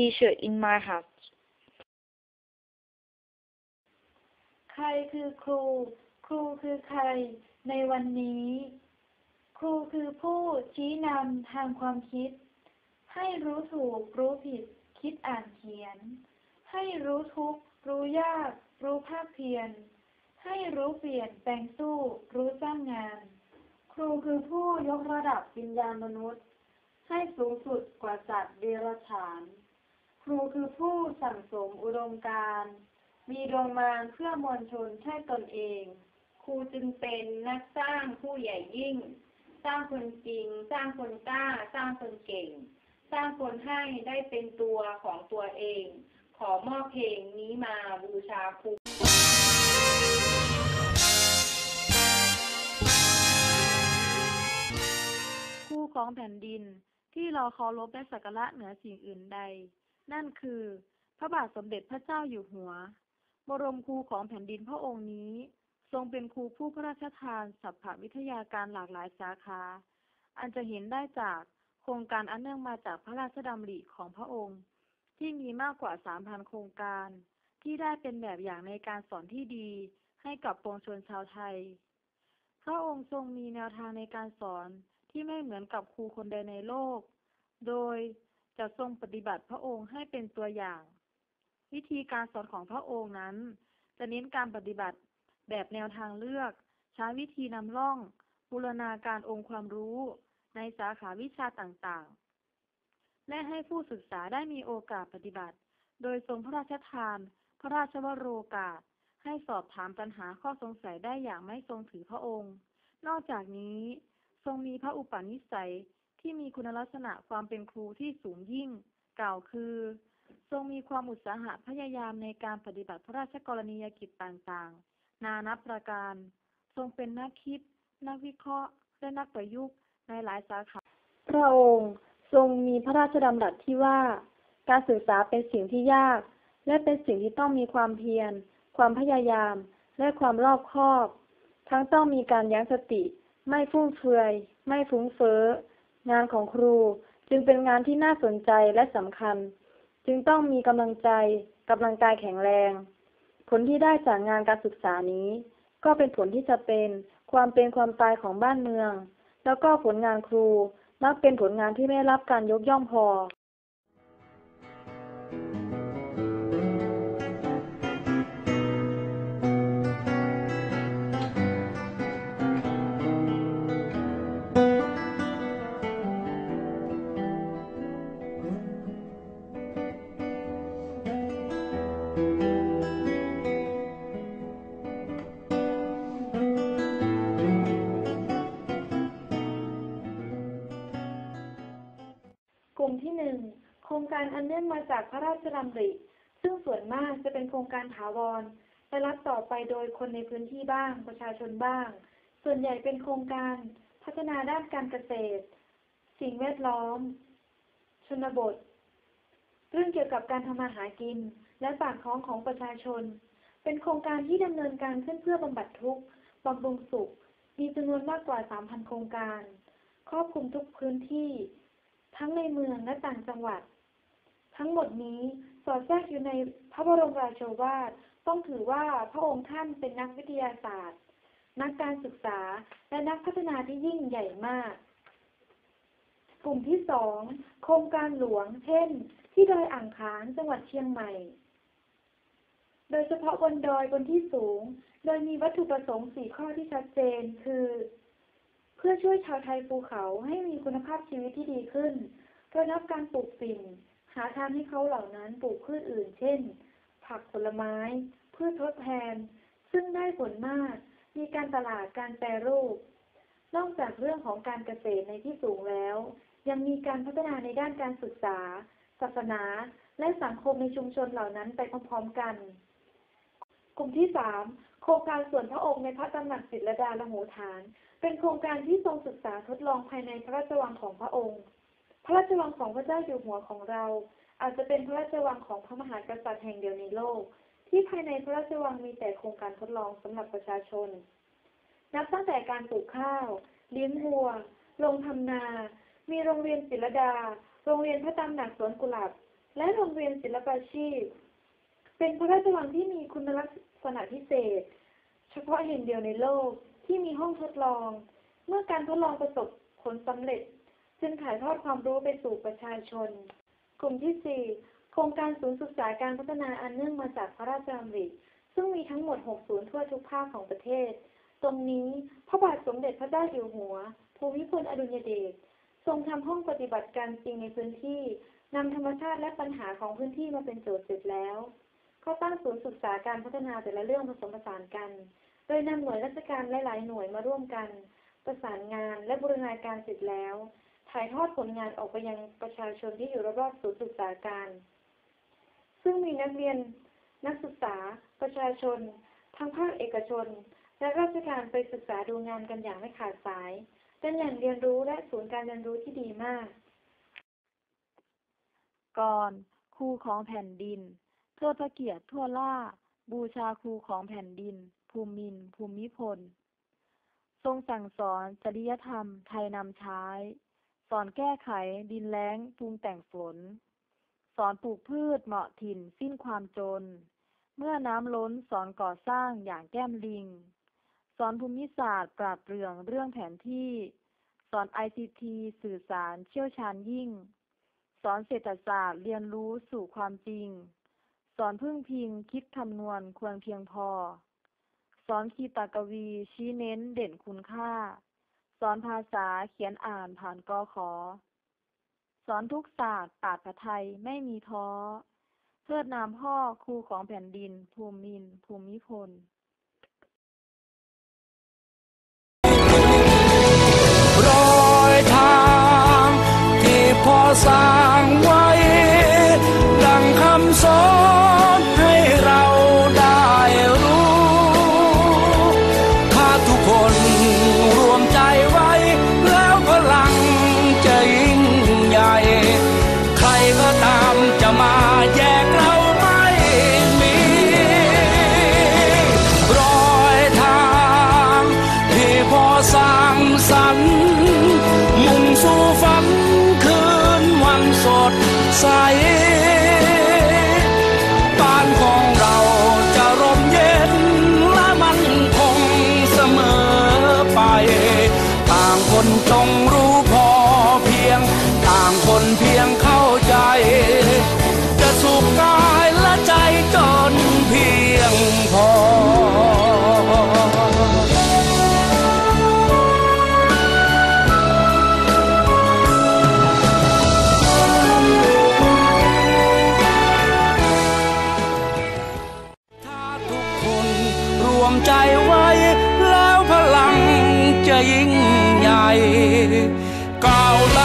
teacher in my heart ใครคือครู ครูคือใคร ในวันนี้ ครูคือผู้ชี้นำทางความคิด ให้รู้ถูกรู้ผิด คิดอ่านเขียน ให้รู้ทุกข์รู้ยาก รู้ภาคเพียร ให้รู้เปลี่ยนแปลงสู้ รู้สร้างงาน ครูคือผู้ยกระดับวิญญาณมนุษย์ ให้สูงสุดกว่าสัตว์เดรัจฉาน รูคือผู้สั่งสมอุดมการมีดวงมารเพื่อมวลชนใช่ตนเอง ครูจึงเป็นนักสร้างผู้ใหญ่ยิ่ง สร้างคนจริง สร้างคนกล้า สร้างคนเก่ง สร้างคนให้ได้เป็นตัวของตัวเอง ขอมอบเพลงนี้มาบูชาครูครูของแผ่นดินที่เราเคารพและสักการะเหนือสิ่งอื่นใด นั่นคือ พระบาทสมเด็จพระเจ้าอยู่หัว บรมครูของแผ่นดินพระองค์นี้ ทรงเป็นครูผู้พระราชทานสัพพวิทยาการหลากหลายสาขา อันจะเห็นได้จากโครงการอันเนื่องมาจากพระราชดำริของพระองค์ ที่มีมากกว่า 3,000 โครงการ ที่ได้เป็นแบบอย่างในการสอนที่ดีให้กับปวงชนชาวไทย พระองค์ทรงมีแนวทางในการสอนที่ไม่เหมือนกับครูคนใดในโลก โดย จะทรงปฏิบัติพระองค์ให้เป็นตัวอย่าง วิธีการสอนของพระองค์นั้น จะเน้นการปฏิบัติแบบแนวทางเลือก ใช้วิธีนำร่อง บูรณาการองค์ความรู้ ในสาขาวิชาต่างๆ และให้ผู้ศึกษาได้มีโอกาสปฏิบัติ โดยทรงพระราชทาน พระราชวโรกาส ให้สอบถามปัญหาข้อสงสัยได้อย่างไม่ทรงถือพระองค์ นอกจากนี้ทรงมีพระอุปนิสัย ที่มีคุณลักษณะความเป็นครูที่สูงยิ่ง กล่าวคือ ทรงมีความอุตสาหะพยายามในการปฏิบัติพระราชกรณียกิจต่างๆ นานับประการ ทรงเป็นนักคิด นักวิเคราะห์ และนักประยุกต์ในหลายสาขา พระองค์ทรงมีพระราชดำรัสที่ว่า การศึกษาเป็นสิ่งที่ยาก และเป็นสิ่งที่ต้องมีความเพียร ความพยายาม และความรอบคอบ ทั้งต้องมีการยั้งสติ ไม่ฟุ่มเฟือย ไม่ฟุ้งเฟ้อ งานของครูจึงเป็นงานที่น่าสนใจและสำคัญ จึงต้องมีกำลังใจกำลังกายแข็งแรง ผลที่ได้จากงานการศึกษานี้ ก็เป็นผลที่จะเป็นความเป็นความตายของบ้านเมือง แล้วก็ผลงานครูมักเป็นผลงานที่ไม่รับการยกย่องพอ ที่หนึ่งโครงการอันเนื่องมาจากพระราชดำริ ซึ่งส่วนมากจะเป็นโครงการถาวรและรับต่อไปโดยคนในพื้นที่บ้าง ประชาชนบ้าง ส่วนใหญ่เป็นโครงการพัฒนาด้านการเกษตร สิ่งแวดล้อม ชนบท เรื่องเกี่ยวกับการทำมาหากิน และปากท้องของประชาชน เป็นโครงการที่ดำเนินการขึ้นเพื่อบำบัดทุกข์บำรุงสุข มีจำนวนมากกว่า 3,000 โครงการ ครอบคลุมทุกพื้นที่ ทั้งในเมืองและต่างจังหวัด ทั้งหมดนี้สอดแทรกอยู่ในพระบรมราโชวาทต้องถือว่าพระองค์ท่านเป็นนักวิทยาศาสตร์ นักการศึกษาและนักพัฒนาที่ยิ่งใหญ่มาก กลุ่มที่สองโครงการหลวง เช่น ที่ดอยอ่างขางจังหวัดเชียงใหม่ โดยเฉพาะบนดอยบนที่สูง โดยมีวัตถุประสงค์สี่ข้อที่ชัดเจนคือ เพื่อช่วยชาวไทยภูเขาให้มีคุณภาพชีวิตที่ดีขึ้นโดยรับการปลูกฝิ่น หาทางให้เขาเหล่านั้นปลูกพืชอื่น เช่น ผักผลไม้ พืชทดแทน ซึ่งได้ผลมาก มีการตลาดการแปรรูป นอกจากเรื่องของการเกษตรในที่สูงแล้ว ยังมีการพัฒนาในด้านการศึกษา ศาสนา และสังคมในชุมชนเหล่านั้นไปพร้อมๆกัน กลุ่มที่สามโครงการส่วนพระองค์ในพระตำหนักจิตรลดาละโหฐาน เป็นโครงการที่ทรงศึกษาทดลองภายในพระราชวังของพระองค์ พระราชวังของพระเจ้าอยู่หัวของเรา อาจจะเป็นพระราชวังของพระมหากษัตริย์แห่งเดียวในโลก ที่ภายในพระราชวังมีแต่โครงการทดลองสำหรับประชาชน นับตั้งแต่การปลูกข้าวเลี้ยงวัว ลงทำนา มีโรงเรียนศิลดา โรงเรียนพระตำหนักสวนกุหลาบ และโรงเรียนศิลปาชีพ เป็นพระราชวังที่มีคุณลักษณะพิเศษ เฉพาะแห่งเดียวในโลกที่มีห้องทดลอง เมื่อการทดลองประสบผลสำเร็จ จึงถ่ายทอดความรู้ไปสู่ประชาชน กลุ่มที่ 4 โครงการศูนย์ศึกษาการพัฒนาอันเนื่องมาจากพระราชดำริซึ่งมีทั้งหมด 6 ศูนย์ทั่วทุกภาคของประเทศ ตรงนี้พระบาทสมเด็จพระเจ้าอยู่หัว ภูมิพลอดุลยเดชทรงทำห้องปฏิบัติการจริงในพื้นที่นำธรรมชาติและปัญหาของพื้นที่มาเป็นโจทย์เสร็จแล้ว เขาตั้งศูนย์ศึกษาการพัฒนาแต่ละเรื่องผสมผสานกัน โดยนำหน่วยราชการหลายๆหน่วยมาร่วมกัน ประสานงานและบูรณาการเสร็จแล้ว ถ่ายทอดผลงานออกไปยังประชาชนที่อยู่รอบๆศูนย์ศึกษาการ ซึ่งมีนักเรียน นักศึกษา ประชาชน ทั้งภาคเอกชน และราชการไปศึกษาดูงานกันอย่างไม่ขาดสายเป็นแหล่งเรียนรู้และศูนย์การเรียนรู้ที่ดีมาก ก่อนครูของแผ่นดิน เทิดพระเกียรติทั่วล่า บูชาครูของแผ่นดิน ภูมิน ภูมิพล ทรงสั่งสอนจริยธรรมไทยนำใช้ สอนแก้ไขดินแล้งปรุงแต่งฝน สอนปลูกพืชเหมาะถิ่นสิ้นความจน เมื่อน้ำล้นสอนก่อสร้างอย่างแก้มลิง สอนภูมิศาสตร์ปราดเปรื่องเรื่องแผนที่ สอนไอซีทีสื่อสารเชี่ยวชาญยิ่ง สอนเศรษฐศาสตร์เรียนรู้สู่ความจริง สอนพึ่งพิงคิดคำนวณควรเพียงพอ สอนคีตากวีชี้เน้นเด่นคุณค่า สอนภาษาเขียนอ่านผ่านกอขอ สอนทุกศาสตร์ปาดภไทยไม่มีท้อเทิดนามพ่อครูของแผ่นดิน ภูมินทร์ภูมิพลรอยทางที่พอสร้า ด ก้